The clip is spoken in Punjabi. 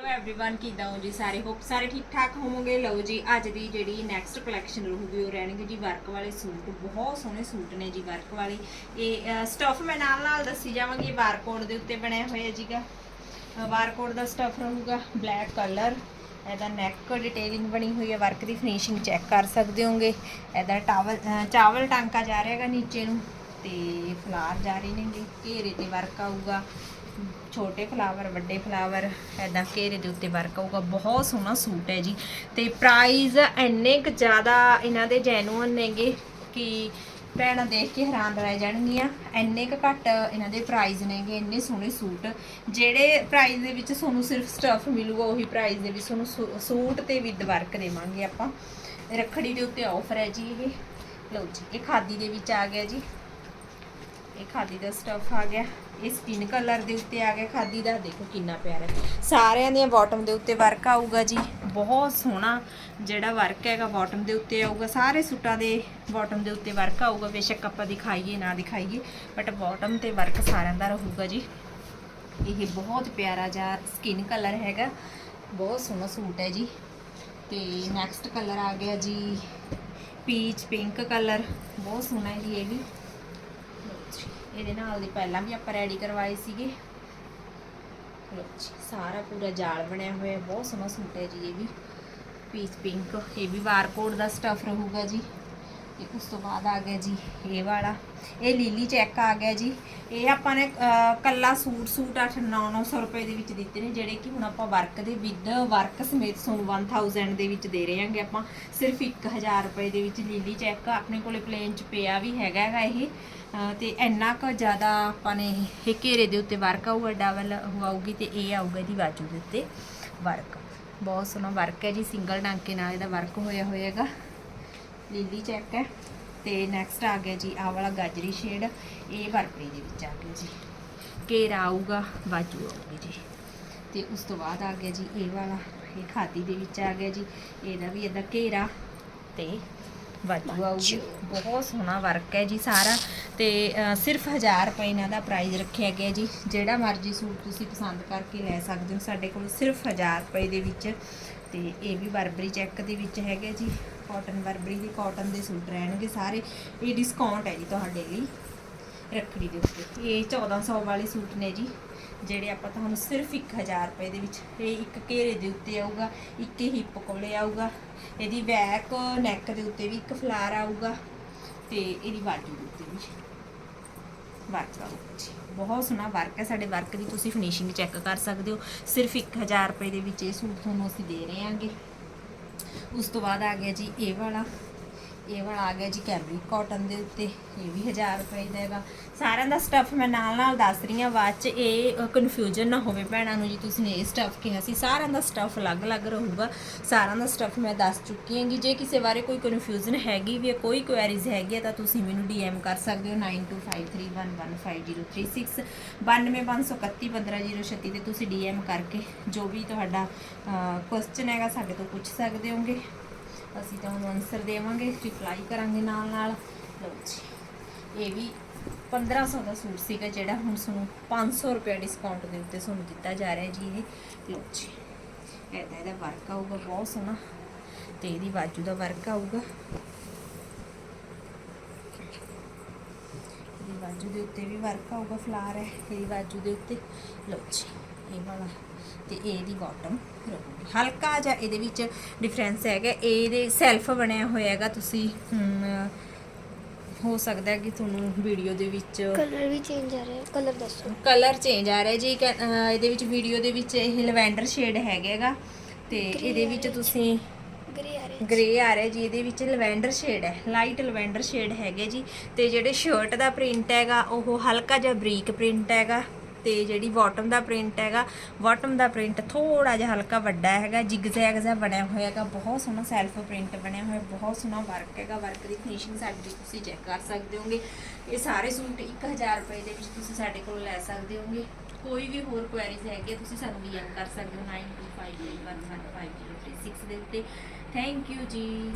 ਹੈਲੋ एवरीवन ਕਿਦਾਂ ਹੋ ਜੀ ਸਾਰੇ ਹੋਪ ਸਾਰੇ ਠੀਕ ਠਾਕ ਹੋਵੋਗੇ ਲਓ ਜੀ ਅੱਜ ਦੀ ਜਿਹੜੀ ਨੈਕਸਟ ਕਲੈਕਸ਼ਨ ਰਹੂਗੀ ਉਹ ਰਹਿਣਗੇ ਜੀ ਵਰਕ ਵਾਲੇ ਸੂਟ ਬਹੁਤ ਸੋਹਣੇ ਸੂਟ ਨੇ ਜੀ ਵਰਕ ਵਾਲੇ ਇਹ ਸਟਫ ਮੈਂ ਨਾਲ ਨਾਲ ਦੱਸੀ ਜਾਵਾਂਗੀ ਬਾਰਕੋਡ ਦੇ ਉੱਤੇ ਬਣਿਆ ਹੋਇਆ ਜੀਗਾ ਬਾਰਕੋਡ ਦਾ ਸਟਫ ਰਹੂਗਾ ਬਲੈਕ ਕਲਰ ਇਹਦਾ ਨੈਕ ਡਿਟੇਲਿੰਗ ਬਣੀ ਹੋਈ ਹੈ ਵਰਕ ਦੀ ਫਿਨਿਸ਼ਿੰਗ ਚੈੱਕ ਕਰ ਸਕਦੇ ਹੋਗੇ ਇਹਦਾ ਟਾਵਲ ਅਹ ਚਾਵਲ ਟਾਂਕਾ ਜਾ ਰਿਹਾ ਹੈਗਾ ਨੀਚੇ ਨੂੰ ਤੇ ਫਲਾਰ ਜਾ ਰਹੇ ਨੇਗੇ ਘੇਰੇ ਤੇ ਵਰਕ ਆਊਗਾ ਛੋਟੇ ਫਲਾਵਰ, ਵੱਡੇ ਫਲਾਵਰ ਐਦਾਂ ਘੇਰੇ ਦੇ ਉੱਤੇ ਵਰਕ ਆਊਗਾ ਬਹੁਤ ਸੋਹਣਾ ਸੂਟ ਹੈ ਜੀ। ਤੇ ਪ੍ਰਾਈਸ ਇੰਨੇ ਕੁ ਜ਼ਿਆਦਾ ਇਹਨਾਂ ਦੇ ਜੈਨੂਅਨ ਨੇਗੇ ਕਿ ਭੈਣਾਂ ਦੇਖ ਕੇ ਹੈਰਾਨ ਰਹਿ ਜਾਣਗੀਆਂ। ਇੰਨੇ ਕੁ ਘੱਟ ਇਹਨਾਂ ਦੇ ਪ੍ਰਾਈਜ਼ ਨੇਗੇ, ਇੰਨੇ ਸੋਹਣੇ ਸੂਟ। ਜਿਹੜੇ ਪ੍ਰਾਈਜ਼ ਦੇ ਵਿੱਚ ਤੁਹਾਨੂੰ ਸਿਰਫ ਸਟਫ ਮਿਲੂਗਾ, ਉਹੀ ਪ੍ਰਾਈਜ਼ ਦੇ ਵਿੱਚ ਤੁਹਾਨੂੰ ਸੂ- ਸੂਟ ਤੇ ਵਿਦ ਵਰਕ ਦੇਵਾਂਗੇ ਆਪਾਂ। ਰੱਖੜੀ ਦੇ ਉੱਤੇ ਆਫਰ ਹੈ ਜੀ ਇਹ। ਲਓ ਜੀ, ਇਹ ਖਾਦੀ ਦੇ ਵਿੱਚ ਆ ਗਿਆ ਜੀ। ਇਹ ਖਾਦੀ ਦਾ ਸਟਫ ਆ ਗਿਆ। ਇਹ ਸਕਿਨ ਕਲਰ ਦੇ ਉੱਤੇ ਆ ਗਿਆ ਖਾਦੀ ਦਾ। ਦੇਖੋ ਕਿੰਨਾ ਪਿਆਰਾ ਹੈ। ਸਾਰਿਆਂ ਦੀਆਂ ਬਾਟਮ ਦੇ ਉੱਤੇ ਵਰਕ ਆਊਗਾ ਜੀ। ਬਹੁਤ ਸੋਹਣਾ ਜਿਹੜਾ ਵਰਕ ਹੈਗਾ ਬਾਟਮ ਦੇ ਉੱਤੇ ਆਊਗਾ। ਸਾਰੇ ਸੂਟਾਂ ਦੇ ਬਾਟਮ ਦੇ ਉੱਤੇ ਵਰਕ ਆਊਗਾ। ਬੇਸ਼ੱਕ ਆਪਾਂ ਦਿਖਾਈਏ, ਨਾ ਦਿਖਾਈਏ ਬਟ ਬਾਟਮ ਤੇ ਵਰਕ ਸਾਰਿਆਂ ਦਾ ਰਹੂਗਾ ਜੀ। ਇਹ ਬਹੁਤ ਪਿਆਰਾ ਜਿਹਾ ਸਕਿਨ ਕਲਰ ਹੈਗਾ। ਬਹੁਤ ਸੋਹਣਾ ਸੂਟ ਹੈ ਜੀ। ਤੇ ਨੈਕਸਟ ਕਲਰ ਆ ਗਿਆ ਜੀ। ਪੀਚ ਪਿੰਕ ਕਲਰ ਬਹੁਤ ਸੋਹਣਾ ਹੈ ਜੀ ਇਹ ਵੀ। ਇਹਦੇ ਨਾਲ ਦੀ ਪਹਿਲਾਂ ਵੀ ਆਪਾਂ ਰੈਡੀ ਕਰਵਾਏ ਸੀਗੇ। ਲਓ ਸਾਰਾ ਪੂਰਾ ਜਾਲ ਬਣਿਆ ਹੋਇਆ, ਬਹੁਤ ਸੋਹਣਾ ਸੂਟ ਹੈ ਜੀ ਇਹ ਵੀ। ਪੀਚ ਪਿੰਕ ਇਹ ਵੀ ਬਾਰਕੋਡ ਦਾ ਸਟਫ ਰਹੂਗਾ ਜੀ। ਤੇ ਉਸ ਤੋਂ ਬਾਅਦ ਆ ਗਿਆ ਜੀ ਇਹ ਵਾਲਾ। ਇਹ ਲੀਲੀ ਚੈੱਕ ਆ ਗਿਆ ਜੀ। ਇਹ ਆਪਾਂ ਨੇ ਅਹ, ਕੱਲਾ ਸੂਟ ਸੂਟ 8 900 ਰੁਪਏ ਦੇ ਵਿੱਚ ਦਿੱਤੇ ਨੇ ਜਿਹੜੇ ਕਿ ਹੁਣ ਆਪਾਂ ਵਰਕ ਦੇ ਵਿਦ ਵਰਕ ਸਮੇਤ ਤੁਹਾਨੂੰ 1000 ਦੇ ਵਿੱਚ ਦੇ ਰਹੇ ਹਾਂਗੇ ਆਪਾਂ। ਸਿਰਫ 1000 ਰੁਪਏ ਦੇ ਵਿੱਚ ਲੀਲੀ ਚੈੱਕ ਆਪਣੇ ਕੋਲੇ ਪਲੇਨ ਚ ਪਿਆ ਵੀ ਹੈਗਾ ਹੈਗਾ ਇਹ। ਅਹ, ਤੇ ਇੰਨਾ ਕੁ ਜ਼ਿਆਦਾ ਆਪਾਂ ਨੇ ਇਹ ਘੇਰੇ ਦੇ ਉੱਤੇ ਵਰਕ ਆਊਗਾ ਡਬਲ ਹੋਊਗੀ ਤੇ ਇਹ ਆਊਗਾ ਇਹਦੀ ਬਾਜੂ ਦੇ ਉੱਤੇ ਵਰਕ ਬਹੁਤ ਸੋਹਣਾ ਵਰਕ ਹੈ ਜੀ ਸਿੰਗਲ ਡਾਂਕੇ ਨਾਲ ਇਹਦਾ ਵਰਕ ਹੋਇਆ ਹੋਏਗਾ ਲੀਲੀ ਚੈੱਕ ਹੈ। ਤੇ ਨੈਕਸਟ ਆ ਗਿਆ ਜੀ ਆਹ ਵਾਲਾ ਗਾਜਰੀ ਸ਼ੇਡ ਇਹ ਵਰਪਰੀ ਦੇ ਵਿੱਚ ਆ ਗਿਆ ਜੀ। ਘੇਰਾ ਆਊਗਾ ਬਾਜੂ ਆਊਗੀ ਜੀ। ਤੇ ਉਸ ਤੋਂ ਬਾਅਦ ਆ ਗਿਆ ਜੀ ਇਹ ਵਾਲਾ ਇਹ ਖਾਦੀ ਦੇ ਵਿੱਚ ਆ ਗਿਆ ਜੀ। ਇਹਦਾ ਵੀ ਇਹਦਾ ਘੇਰਾ ਤੇ ਬਾਜੂ ਆਊਗੀ। ਬਹੁਤ ਸੋਹਣਾ ਵਰਕ ਹੈ ਜੀ ਸਾਰਾ। ਤੇ ਸਿਰਫ 1000 ਰੁਪਏ ਇਹਨਾਂ ਦਾ ਪ੍ਰਾਈਸ ਰੱਖਿਆ ਗਿਆ ਜੀ। ਜਿਹੜਾ ਮਰਜ਼ੀ ਸੂਟ ਤੁਸੀਂ ਪਸੰਦ ਕਰਕੇ ਲੈ ਸਕਦੇ ਹੋ ਸਾਡੇ ਕੋਲ ਸਿਰਫ 1000 ਰੁਪਏ ਦੇ ਵਿੱਚ ਤੇ ਇਹ ਵੀ ਬਰਬਰੀ ਚੈੱਕ ਦੇ ਵਿੱਚ ਹੈਗੇ ਜੀ। ਕਾਟਨ ਬਰਬਰੀ ਦੀ ਕਾਟਨ ਦੇ ਸੂਟ ਰਹਿਣਗੇ ਸਾਰੇ। ਇਹ ਡਿਸਕਾਊਂਟ ਹੈ ਜੀ ਤੁਹਾਡੇ ਲਈ ਰੱਖੜੀ ਦੇ ਉੱਤੇ। ਇਹ 1400 ਵਾਲੇ ਸੂਟ ਨੇ ਜੀ, ਜਿਹੜੇ ਆਪਾਂ ਤੁਹਾਨੂੰ ਸਿਰਫ 1000 ਰੁਪਏ ਦੇ ਵਿੱਚ, ਇਹ ਇੱਕ ਘੇਰੇ ਦੇ ਉੱਤੇ ਆਊਗਾ, ਇੱਕ ਹਿੱਪ ਕੋਲੇ ਆਊਗਾ, ਇਹਦੀ ਬੈਕ ਨੈਕ ਦੇ ਉੱਤੇ ਵੀ ਇੱਕ ਫਲਾਰ ਆਊਗਾ ਤੇ ਇਹਦੀ ਬਾਜੂ ਦੇ ਉੱਤੇ ਵੀ। ਵਰਕ ਆਊਗਾ ਜੀ ਬਹੁਤ ਸੋਹਣਾ ਵਰਕ ਹੈ, ਸਾਡੇ ਵਰਕ ਦੀ ਤੁਸੀਂ ਫਿਨਿਸ਼ਿੰਗ ਚੈੱਕ ਕਰ ਸਕਦੇ ਹੋ। ਸਿਰਫ 1000 ਰੁਪਏ ਦੇ ਵਿੱਚ ਇਹ ਸੂਟ ਤੁਹਾਨੂੰ ਅਸੀਂ ਦੇ ਰਹੇ ਹਾਂਗੇ। ਉਸ ਤੋਂ ਬਾਅਦ ਆ ਗਿਆ ਜੀ ਇਹ ਵਾਲਾ। ਇਹ ਵਾਲਾ ਆ ਗਿਆ ਜੀ ਕੈਮਰਿਕ ਕਾਟਨ ਦੇ ਉੱਤੇ, ਇਹ ਵੀ 1000 ਰੁਪਏ ਦਾ ਹੈਗਾ। ਸਾਰਿਆਂ ਦਾ ਸਟੱਫ ਮੈਂ ਨਾਲ ਨਾਲ ਦੱਸ ਰਹੀ ਹਾਂ, ਬਾਅਦ ਚ ਇਹ ਕਨਫਿਊਜ਼ਨ ਨਾ ਹੋਵੇ ਭੈਣਾਂ ਨੂੰ ਜੀ, ਤੁਸੀਂ ਨੇ ਇਹ ਸਟੱਫ ਕਿਹਾ ਸੀ। ਸਾਰਿਆਂ ਦਾ ਸਟੱਫ ਅਲੱਗ-ਅਲੱਗ ਰਹੂਗਾ। ਸਾਰਿਆਂ ਦਾ ਸਟੱਫ ਮੈਂ ਦੱਸ ਚੁੱਕੀ ਹਾਂ ਕਿ ਜੇ ਕਿਸੇ ਬਾਰੇ ਕੋਈ ਕਨਫਿਊਜ਼ਨ ਹੈਗੀ ਵੀ ਹੈ, ਕੋਈ ਕੁਐਰੀਜ਼ ਹੈਗੀ ਹੈ, ਤਾਂ ਤੁਸੀਂ ਮੈਨੂੰ ਡੀਐਮ ਕਰ ਸਕਦੇ ਹੋ 9253115036 9251311536 ਤੇ ਤੁਸੀਂ ਡੀਐਮ ਕਰਕੇ ਜੋ ਵੀ ਤੁਹਾਡਾ ਕੁਐਸਚਨ ਹੈਗਾ, ਸਾਡੇ ਤੋਂ ਪੁੱਛ ਸਕਦੇ ਹੋਗੇ। ਅਸੀਂ ਤਾਂ ਉਹਨੂੰ ਆਨਸਰ ਦੇਵਾਂਗੇ ਰਿਪਲਾਈ ਕਰਾਂਗੇ ਨਾਲ ਨਾਲ। ਲਓ ਜੀ, ਇਹ ਵੀ 1500 ਦਾ ਸੂਟ ਸੀਗਾ ਜਿਹੜਾ ਹੁਣ ਤੁਹਾਨੂੰ 500 ਰੁਪਏ ਡਿਸਕਾਊਂਟ ਦੇ ਉੱਤੇ ਤੁਹਾਨੂੰ ਦਿੱਤਾ ਜਾ ਰਿਹਾ ਜੀ ਇਹ। ਲਓ ਜੀ, ਇਹਦਾ ਇਹਦਾ ਵਰਕ ਆਊਗਾ, ਬਹੁਤ ਸੋਹਣਾ। ਤੇ ਇਹਦੀ ਬਾਜੂ ਦਾ ਵਰਕ ਆਊਗਾ। ਇਹਦੀ ਬਾਜੂ ਦੇ ਉੱਤੇ ਵੀ ਵਰਕ ਆਊਗਾ ਫਲਾਰ ਹੈ, ਇਹਦੀ ਬਾਜੂ ਦੇ ਉੱਤੇ। ਲਓ ਜੀ ਇਹ ਵਾਲਾ ਤੇ ਇਹਦੀ ਬਾਟਮ ਰਹੂਗੀ। ਹਲਕਾ ਜਿਹਾ ਇਹਦੇ ਵਿੱਚ ਡਿਫਰੈਂਸ ਹੈਗਾ। ਇਹਦੇ ਸੈਲਫ ਬਣਿਆ ਹੋਇਆ ਹੈਗਾ। ਤੁਸੀਂ ਹੋ ਸਕਦਾ ਹੈ ਕਿ ਤੁਹਾਨੂੰ ਵੀਡੀਓ ਦੇ ਵਿੱਚ ਕਲਰ ਵੀ ਚੇਂਜ ਆ ਰਿਹਾ ਕਲਰ ਦੱਸੋ। ਕਲਰ ਚੇਂਜ ਆ ਰਿਹਾ ਜੀ ਇਹਦੇ ਵਿੱਚ ਵੀਡੀਓ ਦੇ ਵਿੱਚ ਇਹ ਲਵੈਂਡਰ ਸ਼ੇਡ ਹੈਗਾਗਾ ਤੇ ਇਹਦੇ ਵਿੱਚ ਤੁਸੀਂ ਗ੍ਰੇ ਆ ਰਿਹਾ ਗ੍ਰੇ ਆ ਰਿਹਾ ਜੀ। ਇਹਦੇ ਵਿੱਚ ਲਵੈਂਡਰ ਸ਼ੇਡ ਹੈ। ਲਾਈਟ ਲਵੈਂਡਰ ਸ਼ੇਡ ਹੈਗੇ ਜੀ। ਤੇ ਜਿਹੜੇ ਸ਼ਰਟ ਦਾ ਪ੍ਰਿੰਟ ਹੈਗਾ ਉਹ ਹਲਕਾ ਜਿਹਾ ਬਰੀਕ ਪ੍ਰਿੰਟ ਹੈਗਾ। ਤੇ ਜਿਹੜੀ ਬਾਟਮ ਦਾ ਪ੍ਰਿੰਟ ਹੈਗਾ ਬਾਟਮ ਦਾ ਪ੍ਰਿੰਟ ਥੋੜਾ ਜਿਹਾ ਹਲਕਾ ਵੱਡਾ ਹੈਗਾ ਜਿਗਜ਼ੈਗ ਜਿਹਾ ਬਣਿਆ ਹੋਇਆ ਹੈਗਾ, ਬਹੁਤ ਸੋਹਣਾ ਸੈਲਫ ਪ੍ਰਿੰਟ ਬਣਿਆ ਹੋਇਆ, ਬਹੁਤ ਸੋਹਣਾ ਵਰਕ ਹੈਗਾ ਵਰਕ ਦੀ ਫਿਨਿਸ਼ਿੰਗ ਸਾਡੀ ਤੁਸੀਂ ਚੈੱਕ ਕਰ ਸਕਦੇ ਹੋਗੇ। ਇਹ ਸਾਰੇ ਸੂਟ 1000 ਰੁਪਏ ਦੇ ਵਿੱਚ ਤੁਸੀਂ ਸਾਡੇ ਕੋਲ ਲੈ ਸਕਦੇ ਹੋਗੇ। ਕੋਈ ਵੀ ਹੋਰ ਕੁਐਰੀਜ਼ ਹੈਗੀ, ਤੁਸੀਂ ਸਾਨੂੰ ਡੀਐਮ ਕਰ ਸਕਦੇ ਹੋ 9258155036 ਦੇ ਉੱਤੇ। ਥੈਂਕ ਯੂ ਜੀ।